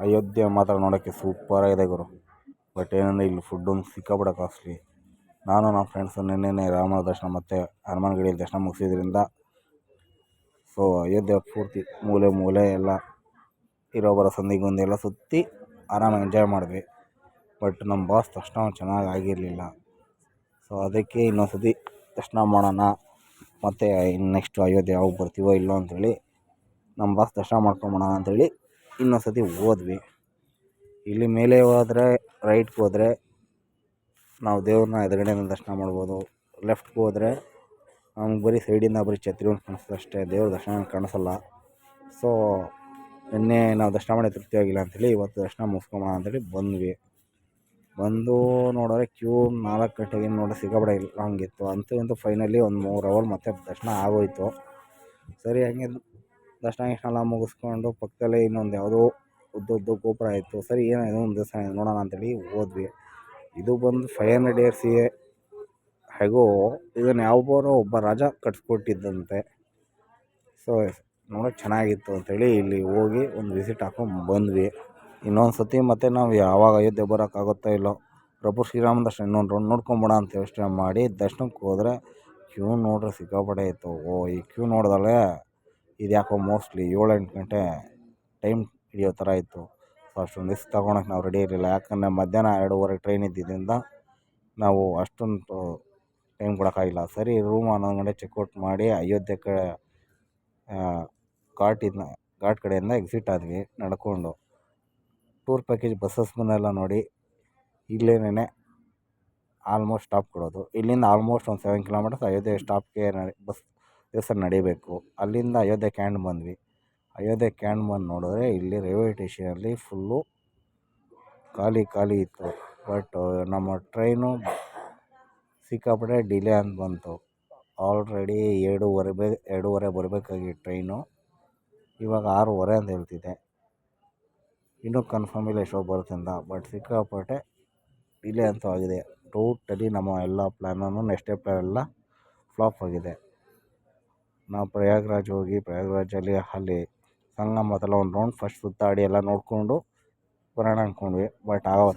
ಅಯೋಧ್ಯೆ ಮಾತ್ರ ನೋಡೋಕ್ಕೆ ಸೂಪರಾಗಿದೆ ಗುರು. ಬಟ್ ಏನಂದರೆ ಇಲ್ಲಿ ಫುಡ್ ಒಂದು ಸಿಕ್ಕಾಪಟ್ಟೆ ಕಾಸ್ಟ್ಲಿ ನಾನು ನಮ್ಮ ಫ್ರೆಂಡ್ಸು ನಿನ್ನೆನೇ ರಾಮ ದರ್ಶನ ಮತ್ತು ಹನುಮಾನ್ಗಡಿಯಲ್ಲಿ ದರ್ಶನ ಮುಗಿಸಿದ್ರಿಂದ ಸೊ ಅಯೋಧ್ಯೆ ಪೂರ್ತಿ ಮೂಲೆ ಮೂಲೆ ಎಲ್ಲ ಇರೋ ಬರೋ ಸಂದಿಗೊಂದು ಎಲ್ಲ ಸುತ್ತಿ ಆರಾಮಾಗಿ ಎಂಜಾಯ್ ಮಾಡಿದ್ವಿ. ಬಟ್ ನಮ್ಮ ಬಾಸ್ ದರ್ಶನ ಚೆನ್ನಾಗಿ ಆಗಿರಲಿಲ್ಲ. ಸೊ ಅದಕ್ಕೆ ಇನ್ನೊಂದು ಸತಿ ದರ್ಶನ ಮಾಡೋಣ ಮತ್ತು ಇನ್ನು ನೆಕ್ಸ್ಟ್ ಅಯೋಧ್ಯೆ ಯಾವಾಗ ಬರ್ತೀವೋ ಇಲ್ಲೋ ಅಂಥೇಳಿ ನಮ್ಮ ಬಾಸ್ ದರ್ಶನ ಮಾಡ್ಕೊಂಬೋಣ ಅಂಥೇಳಿ ಇನ್ನೊಂದು ಸರ್ತಿ ಹೋದ್ವಿ. ಇಲ್ಲಿ ಮೇಲೆ ಹೋದರೆ ರೈಟ್ಗೆ ಹೋದರೆ ನಾವು ದೇವ್ರನ್ನ ಎದುರುಗಡೆಯಿಂದ ದರ್ಶನ ಮಾಡ್ಬೋದು. ಲೆಫ್ಟ್ಗೆ ಹೋದರೆ ನಮ್ಗೆ ಬರೀ ಸೈಡಿಂದ ಬರೀ ಛತ್ರಿ ಒಂದು ಕಾಣಿಸ್ತದೆ ಅಷ್ಟೇ. ದೇವ್ರ ದರ್ಶನ ಕಾಣಿಸಲ್ಲ. ಸೊ ನಿನ್ನೆ ನಾವು ದರ್ಶನ ಮಾಡಿ ತೃಪ್ತಿ ಆಗಿಲ್ಲ ಅಂಥೇಳಿ ಇವತ್ತು ದರ್ಶನ ಮುಗಿಸ್ಕೊಂಬೋಣ ಅಂಥೇಳಿ ಬಂದ್ವಿ. ಬಂದು ನೋಡಿದ್ರೆ ಕ್ಯೂ ನಾಲ್ಕು ಗಂಟೆಗೆ ನೋಡಿ ಸಿಕ್ಕಾಪಟ್ಟೆ ಇಲ್ಲ, ಹಂಗಿತ್ತು. ಅಂತೂ ಇಂತೂ ಫೈನಲಿ ಒಂದು ಮೂರು ಅವರ್ ಮತ್ತೆ ದರ್ಶನ ಆಗೋಯ್ತು. ಸರಿ, ಹಂಗೆ ದರ್ಶನ ಗಿರ್ಶನ ಮುಗಿಸ್ಕೊಂಡು ಪಕ್ಕದಲ್ಲೇ ಇನ್ನೊಂದು ಯಾವುದೋ ಉದ್ದ ಉದ್ದ ಗೋಪುರ ಇತ್ತು. ಸರಿ, ಏನೋ ಒಂದು ದಿವಸ ನೋಡೋಣ ಅಂತೇಳಿ ಹೋದ್ವಿ. ಇದು ಬಂದು ಫೈವ್ ಹಂಡ್ರೆಡ್ ಇಯರ್ಸಿಗೆ ಹೇಗೋ ಇದನ್ನು ಯಾವೊಬ್ಬರೋ ಒಬ್ಬ ರಾಜ ಕಟ್ಸ್ಕೊಟ್ಟಿದ್ದಂತೆ. ಸೊ ನೋಡೋಕೆ ಚೆನ್ನಾಗಿತ್ತು ಅಂಥೇಳಿ ಇಲ್ಲಿ ಹೋಗಿ ಒಂದು ವಿಸಿಟ್ ಹಾಕೊಂಡು ಬಂದ್ವಿ. ಇನ್ನೊಂದು ಸತಿ ಮತ್ತೆ ನಾವು ಯಾವಾಗ ಅಯೋಧ್ಯೆ ಬರೋಕ್ಕಾಗುತ್ತೋ ಇಲ್ಲೋ, ಪ್ರಭು ಶ್ರೀರಾಮ ದರ್ಶನ ಇನ್ನೊಂದು ರೌಂಡ್ ನೋಡ್ಕೊಂಬೋಣ ಅಂತ ಯೋಚನೆ ಮಾಡಿ ದರ್ಶನಕ್ಕೆ ಹೋದರೆ ಕ್ಯೂ ನೋಡ್ರೆ ಸಿಕ್ಕಾಪಟ್ಟೆ ಇತ್ತು. ಓ, ಈ ಕ್ಯೂ ನೋಡಿದಲ್ಲೇ ಇದು ಯಾಕೋ ಮೋಸ್ಟ್ಲಿ ಏಳೆಂಟು ಗಂಟೆ ಟೈಮ್ ಹಿಡಿಯೋ ಥರ ಇತ್ತು. ಸೊ ಅಷ್ಟೊಂದು ರಿಸ್ಕ್ ತಗೊಳಕ್ಕೆ ನಾವು ರೆಡಿ ಇರಲಿಲ್ಲ. ಯಾಕಂದರೆ ಮಧ್ಯಾಹ್ನ ಎರಡೂವರೆಗೆ ಟ್ರೈನ್ ಇದ್ದಿದ್ದರಿಂದ ನಾವು ಅಷ್ಟೊಂದು ಟೈಮ್ ಕೊಡೋಕ್ಕಾಗಿಲ್ಲ ಸರಿ ರೂಮ್ ಹನ್ನೊಂದು ಗಂಟೆ ಚೆಕ್ಔಟ್ ಮಾಡಿ ಅಯೋಧ್ಯೆ ಕಡೆ ಘಾಟಿಂದ ಘಾಟ್ ಕಡೆಯಿಂದ ಎಕ್ಸಿಟ್ ಆದ್ವಿ, ನಡ್ಕೊಂಡು. ಟೂರ್ ಪ್ಯಾಕೇಜ್ ಬಸ್ಸಸ್ನೆಲ್ಲ ನೋಡಿ ಇಲ್ಲೇನೇ ಆಲ್ಮೋಸ್ಟ್ ಸ್ಟಾಪ್ ಕೊಡೋದು. ಇಲ್ಲಿಂದ ಆಲ್ಮೋಸ್ಟ್ ಒಂದು ಸೆವೆನ್ ಕಿಲೋಮೀಟರ್ಸ್ ಅಯೋಧ್ಯೆ ಸ್ಟಾಪ್ಗೆ ಬಸ್ ದಿವಸ ನಡಿಬೇಕು. ಅಲ್ಲಿಂದ ಅಯೋಧ್ಯೆ ಕ್ಯಾಂಡ್ ಬಂದ್ವಿ. ಅಯೋಧ್ಯೆ ಕ್ಯಾಂಡ್ ಬಂದು ನೋಡಿದ್ರೆ ಇಲ್ಲಿ ರೈಲ್ವೆ ಟೇಷನಲ್ಲಿ ಫುಲ್ಲು ಖಾಲಿ ಖಾಲಿ ಇತ್ತು. ಬಟ್ ನಮ್ಮ ಟ್ರೈನು ಸಿಕ್ಕಾಪಟ್ಟೆ ಡಿಲೇ ಅಂತ ಬಂತು. ಆಲ್ರೆಡಿ ಎರಡೂವರೆ ಬೇ, ಎರಡೂವರೆ ಬರಬೇಕಾಗಿ ಟ್ರೈನು ಇವಾಗ ಆರೂವರೆ ಅಂತ ಹೇಳ್ತಿದೆ ಇನ್ನೂ ಕನ್ಫರ್ಮ್ ಇಲ್ಲ ಎಷ್ಟೋ ಬರುತ್ತಿಂದ ಬಟ್ ಸಿಕ್ಕಾಪಟ್ಟೆ ಡಿಲೇ ಅಂತೂ ಆಗಿದೆ. ಟೋಟಲಿ ನಮ್ಮ ಎಲ್ಲ ಪ್ಲ್ಯಾನನ್ನು ನೆಕ್ಸ್ಟ್ ಡೇ ಪ್ಲ್ಯಾನ್ ಎಲ್ಲ ಫ್ಲಾಪ್ ಆಗಿದೆ. ನಾವು ಪ್ರಯಾಗ್ರಾಜ್ ಹೋಗಿ ಪ್ರಯಾಗ್ರಾಜಲ್ಲಿ ಅಲ್ಲಿ ಸಂಗಮ ಒಂದು ರೌಂಡ್ ಫಸ್ಟ್ ಸುತ್ತಾಡಿ ಎಲ್ಲ ನೋಡಿಕೊಂಡು ಬರೋಣ ಅಂದ್ಕೊಂಡ್ವಿ ಬಟ್ ಆಗೋ